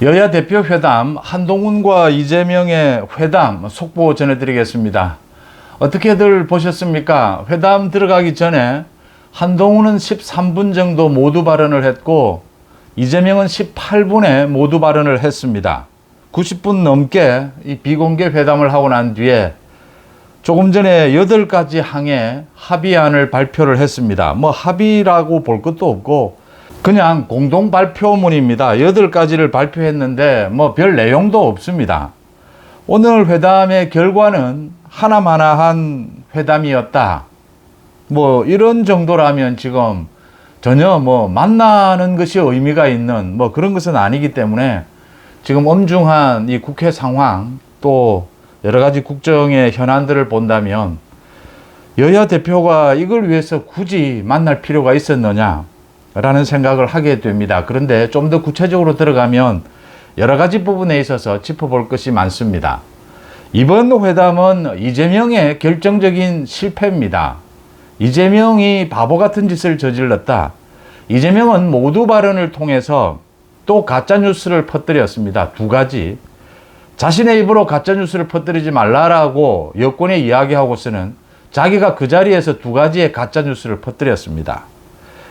여야 대표 회담 한동훈과 이재명의 회담 속보 전해드리겠습니다. 어떻게들 보셨습니까? 회담 들어가기 전에 한동훈은 13분 정도 모두 발언을 했고 이재명은 18분에 모두 발언을 했습니다. 90분 넘게 이 비공개 회담을 하고 난 뒤에 조금 전에 8가지 항의 합의안을 발표를 했습니다. 뭐 합의라고 볼 것도 없고 그냥 공동 발표문입니다. 8가지를 발표했는데 뭐 별 내용도 없습니다. 오늘 회담의 결과는 하나마나한 회담이었다. 뭐 이런 정도라면 지금 전혀 뭐 만나는 것이 의미가 있는 뭐 그런 것은 아니기 때문에 지금 엄중한 이 국회 상황 또 여러 가지 국정의 현안들을 본다면 여야 대표가 이걸 위해서 굳이 만날 필요가 있었느냐 라는 생각을 하게 됩니다. 그런데 좀 더 구체적으로 들어가면 여러 가지 부분에 있어서 짚어볼 것이 많습니다. 이번 회담은 이재명의 결정적인 실패입니다. 이재명이 바보 같은 짓을 저질렀다. 이재명은 모두 발언을 통해서 또 가짜 뉴스를 퍼뜨렸습니다. 두 가지. 자신의 입으로 가짜 뉴스를 퍼뜨리지 말라라고 여권에 이야기하고서는 자기가 그 자리에서 두 가지의 가짜 뉴스를 퍼뜨렸습니다.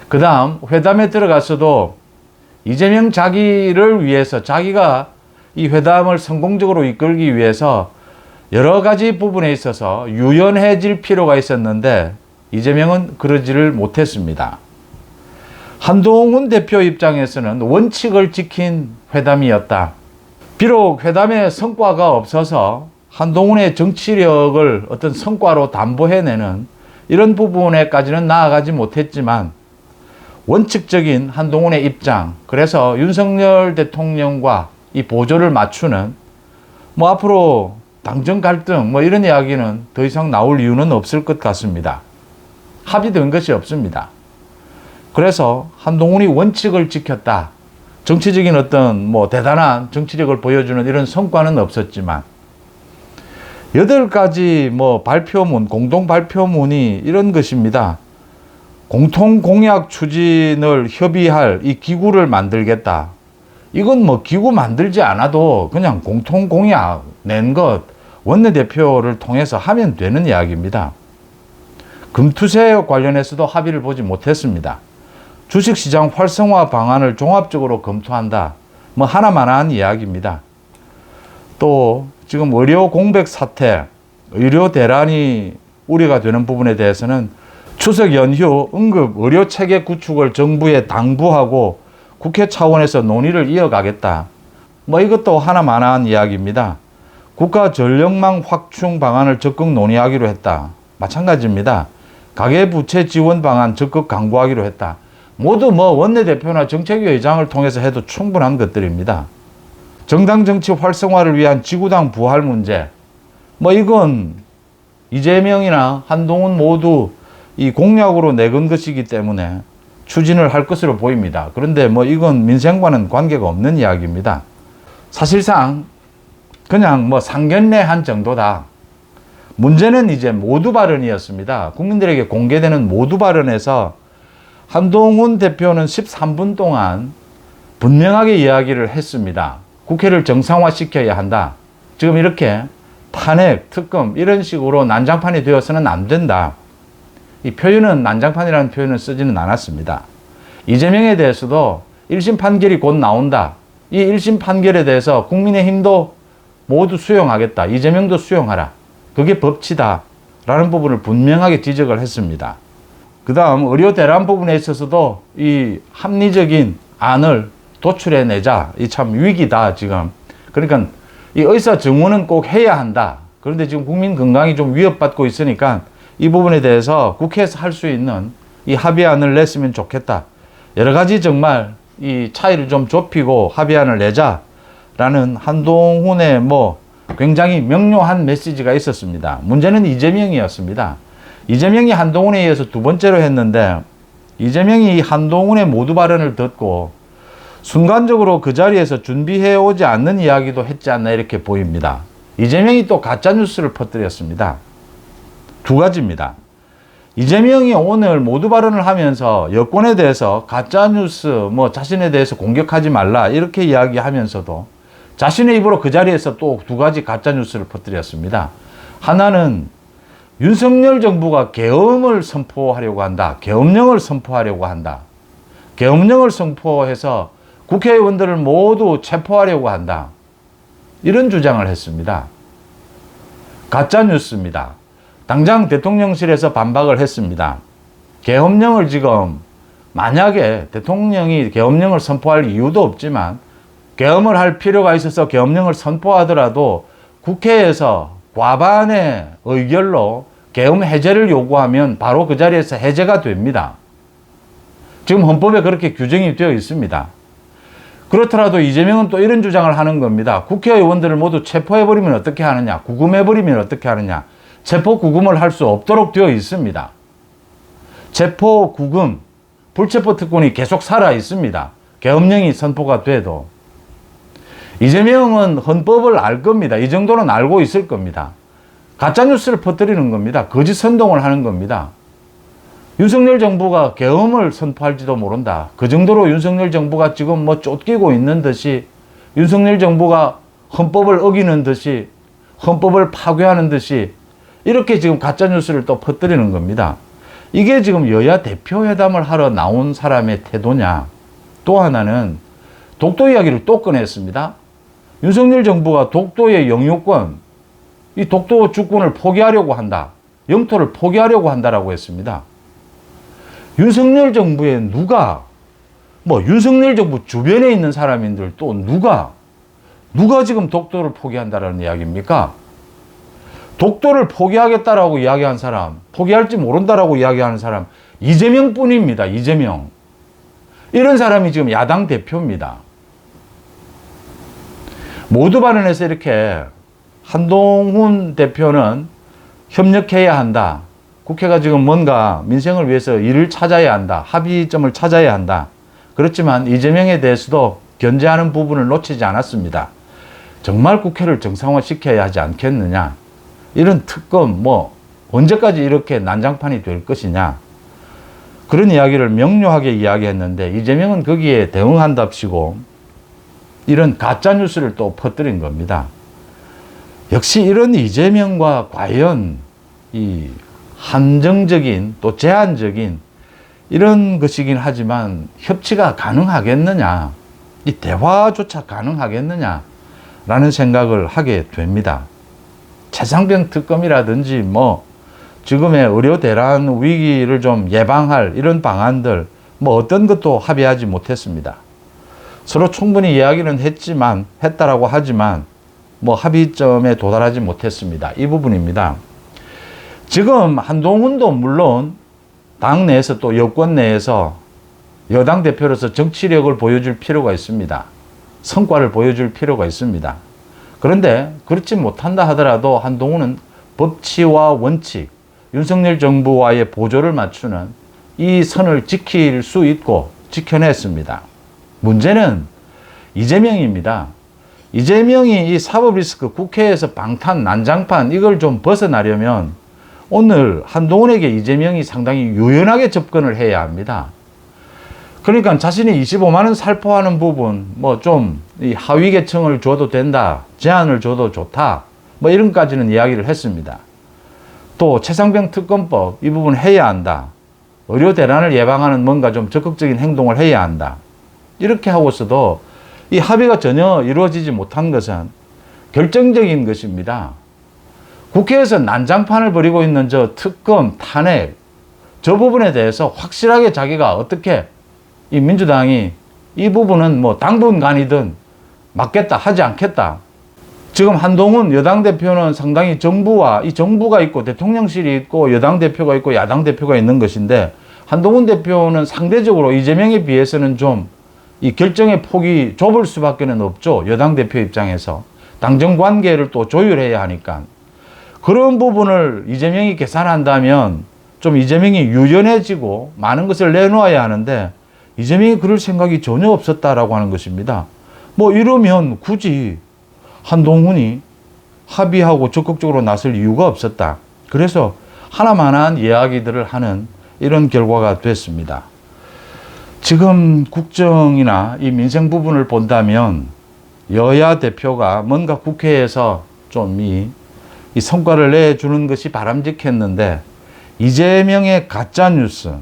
그 다음 회담에 들어가서도 이재명 자기를 위해서 자기가 이 회담을 성공적으로 이끌기 위해서 여러 가지 부분에 있어서 유연해질 필요가 있었는데 이재명은 그러지를 못했습니다. 한동훈 대표 입장에서는 원칙을 지킨 회담이었다. 비록 회담에 성과가 없어서 한동훈의 정치력을 어떤 성과로 담보해내는 이런 부분에까지는 나아가지 못했지만 원칙적인 한동훈의 입장, 그래서 윤석열 대통령과 이 보조를 맞추는 뭐 앞으로 당정 갈등 뭐 이런 이야기는 더 이상 나올 이유는 없을 것 같습니다. 합의된 것이 없습니다. 그래서 한동훈이 원칙을 지켰다. 정치적인 어떤 뭐 대단한 정치력을 보여주는 이런 성과는 없었지만 여덟 가지 뭐 발표문, 공동 발표문이 이런 것입니다. 공통 공약 추진을 협의할 이 기구를 만들겠다. 이건 뭐 기구 만들지 않아도 그냥 공통 공약 낸 것 원내대표를 통해서 하면 되는 이야기입니다. 금투세 관련해서도 합의를 보지 못했습니다. 주식시장 활성화 방안을 종합적으로 검토한다. 뭐 하나만한 이야기입니다. 또 지금 의료 공백 사태, 의료 대란이 우려가 되는 부분에 대해서는 추석 연휴 응급 의료 체계 구축을 정부에 당부하고 국회 차원에서 논의를 이어가겠다. 뭐 이것도 하나만한 이야기입니다. 국가 전력망 확충 방안을 적극 논의하기로 했다. 마찬가지입니다. 가계부채 지원 방안 적극 강구하기로 했다. 모두 뭐 원내대표나 정책위 의장을 통해서 해도 충분한 것들입니다. 정당 정치 활성화를 위한 지구당 부활 문제. 뭐 이건 이재명이나 한동훈 모두 이 공약으로 내건 것이기 때문에 추진을 할 것으로 보입니다. 그런데 뭐 이건 민생과는 관계가 없는 이야기입니다. 사실상 그냥 뭐 상견례 한 정도다. 문제는 이제 모두 발언이었습니다. 국민들에게 공개되는 모두 발언에서 한동훈 대표는 13분 동안 분명하게 이야기를 했습니다. 국회를 정상화시켜야 한다. 지금 이렇게 탄핵, 특검 이런 식으로 난장판이 되어서는 안 된다. 이 표현은 난장판이라는 표현을 쓰지는 않았습니다. 이재명에 대해서도 1심 판결이 곧 나온다. 이 1심 판결에 대해서 국민의힘도 모두 수용하겠다. 이재명도 수용하라. 그게 법치다. 라는 부분을 분명하게 지적을 했습니다. 그 다음 의료 대란 부분에 있어서도 이 합리적인 안을 도출해내자. 이 참 위기다, 지금. 그러니까 이 의사 증후는 꼭 해야 한다. 그런데 지금 국민 건강이 좀 위협받고 있으니까 이 부분에 대해서 국회에서 할 수 있는 이 합의안을 냈으면 좋겠다. 여러 가지 정말 이 차이를 좀 좁히고 합의안을 내자라는 한동훈의 뭐 굉장히 명료한 메시지가 있었습니다. 문제는 이재명이었습니다. 이재명이 한동훈에 의해서 두 번째로 했는데 이재명이 한동훈의 모두 발언을 듣고 순간적으로 그 자리에서 준비해 오지 않는 이야기도 했지 않나 이렇게 보입니다. 이재명이 또 가짜 뉴스를 퍼뜨렸습니다. 두 가지입니다. 이재명이 오늘 모두 발언을 하면서 여권에 대해서 가짜 뉴스 뭐 자신에 대해서 공격하지 말라 이렇게 이야기하면서도 자신의 입으로 그 자리에서 또 두 가지 가짜 뉴스를 퍼뜨렸습니다. 하나는 윤석열 정부가 계엄을 선포하려고 한다. 계엄령을 선포하려고 한다. 계엄령을 선포해서 국회의원들을 모두 체포하려고 한다. 이런 주장을 했습니다. 가짜 뉴스입니다. 당장 대통령실에서 반박을 했습니다. 계엄령을 지금 만약에 대통령이 계엄령을 선포할 이유도 없지만 계엄을 할 필요가 있어서 계엄령을 선포하더라도 국회에서 과반의 의결로 계엄 해제를 요구하면 바로 그 자리에서 해제가 됩니다. 지금 헌법에 그렇게 규정이 되어 있습니다. 그렇더라도 이재명은 또 이런 주장을 하는 겁니다. 국회의원들을 모두 체포해버리면 어떻게 하느냐, 구금해버리면 어떻게 하느냐, 체포 구금을 할 수 없도록 되어 있습니다. 체포 구금, 불체포 특권이 계속 살아 있습니다. 계엄령이 선포가 돼도. 이재명은 헌법을 알 겁니다. 이 정도는 알고 있을 겁니다. 가짜뉴스를 퍼뜨리는 겁니다. 거짓 선동을 하는 겁니다. 윤석열 정부가 계엄을 선포할지도 모른다. 그 정도로 윤석열 정부가 지금 뭐 쫓기고 있는 듯이 윤석열 정부가 헌법을 어기는 듯이 헌법을 파괴하는 듯이 이렇게 지금 가짜뉴스를 또 퍼뜨리는 겁니다. 이게 지금 여야 대표회담을 하러 나온 사람의 태도냐. 또 하나는 독도 이야기를 또 꺼냈습니다. 윤석열 정부가 독도의 영유권, 이 독도 주권을 포기하려고 한다. 영토를 포기하려고 한다라고 했습니다. 윤석열 정부에 누가 뭐 윤석열 정부 주변에 있는 사람인들 또 누가 누가 지금 독도를 포기한다라는 이야기입니까? 독도를 포기하겠다라고 이야기한 사람, 포기할지 모른다라고 이야기하는 사람 이재명 뿐입니다. 이재명. 이런 사람이 지금 야당 대표입니다. 모두 발언해서 이렇게 한동훈 대표는 협력해야 한다. 국회가 지금 뭔가 민생을 위해서 일을 찾아야 한다. 합의점을 찾아야 한다. 그렇지만 이재명에 대해서도 견제하는 부분을 놓치지 않았습니다. 정말 국회를 정상화시켜야 하지 않겠느냐. 이런 특검 뭐 언제까지 이렇게 난장판이 될 것이냐. 그런 이야기를 명료하게 이야기했는데 이재명은 거기에 대응한답시고 이런 가짜 뉴스를 또 퍼뜨린 겁니다. 역시 이런 이재명과 과연 이 한정적인 또 제한적인 이런 것이긴 하지만 협치가 가능하겠느냐, 이 대화조차 가능하겠느냐, 라는 생각을 하게 됩니다. 최상병 특검이라든지 뭐 지금의 의료 대란 위기를 좀 예방할 이런 방안들 뭐 어떤 것도 합의하지 못했습니다. 서로 충분히 이야기는 했지만 했다라고 하지만 뭐 합의점에 도달하지 못했습니다. 이 부분입니다. 지금 한동훈도 물론 당 내에서 또 여권 내에서 여당 대표로서 정치력을 보여줄 필요가 있습니다. 성과를 보여줄 필요가 있습니다. 그런데 그렇지 못한다 하더라도 한동훈은 법치와 원칙, 윤석열 정부와의 보조를 맞추는 이 선을 지킬 수 있고 지켜냈습니다. 문제는 이재명입니다. 이재명이 이 사법 리스크 국회에서 방탄 난장판 이걸 좀 벗어나려면 오늘 한동훈에게 이재명이 상당히 유연하게 접근을 해야 합니다. 그러니까 자신이 25만 원 살포하는 부분 뭐 좀 하위 계층을 줘도 된다. 제한을 줘도 좋다. 뭐 이런까지는 이야기를 했습니다. 또 최상병 특검법 이 부분 해야 한다. 의료 대란을 예방하는 뭔가 좀 적극적인 행동을 해야 한다. 이렇게 하고서도 이 합의가 전혀 이루어지지 못한 것은 결정적인 것입니다. 국회에서 난장판을 벌이고 있는 저 특검, 탄핵, 저 부분에 대해서 확실하게 자기가 어떻게 이 민주당이 이 부분은 뭐 당분간이든 맞겠다, 하지 않겠다. 지금 한동훈 여당 대표는 상당히 정부와 이 정부가 있고 대통령실이 있고 여당 대표가 있고 야당 대표가 있는 것인데 한동훈 대표는 상대적으로 이재명에 비해서는 좀 이 결정의 폭이 좁을 수밖에 는 없죠. 여당 대표 입장에서 당정 관계를 또 조율해야 하니까 그런 부분을 이재명이 계산한다면 좀 이재명이 유연해지고 많은 것을 내놓아야 하는데 이재명이 그럴 생각이 전혀 없었다라고 하는 것입니다. 뭐 이러면 굳이 한동훈이 합의하고 적극적으로 나설 이유가 없었다. 그래서 하나만한 이야기들을 하는 이런 결과가 됐습니다. 지금 국정이나 이 민생 부분을 본다면 여야 대표가 뭔가 국회에서 좀이 이 성과를 내주는 것이 바람직했는데 이재명의 가짜 뉴스,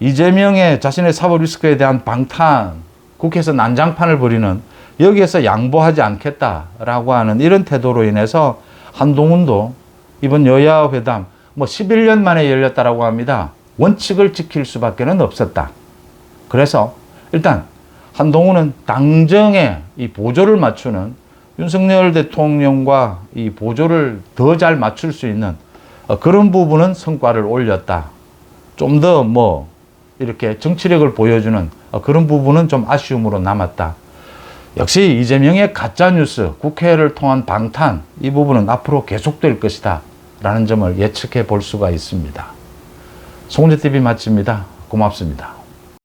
이재명의 자신의 사법 리스크에 대한 방탄, 국회에서 난장판을 벌이는 여기에서 양보하지 않겠다라고 하는 이런 태도로 인해서 한동훈도 이번 여야 회담 뭐 11년 만에 열렸다라고 합니다. 원칙을 지킬 수밖에는 없었다. 그래서 일단 한동훈은 당정에 이 보조를 맞추는 윤석열 대통령과 이 보조를 더 잘 맞출 수 있는 어, 그런 부분은 성과를 올렸다. 좀 더뭐 이렇게 정치력을 보여주는 어, 그런 부분은 좀 아쉬움으로 남았다. 역시 이재명의 가짜 뉴스, 국회를 통한 방탄 이 부분은 앞으로 계속될 것이다. 라는 점을 예측해 볼 수가 있습니다. 송재 TV 마칩니다. 고맙습니다.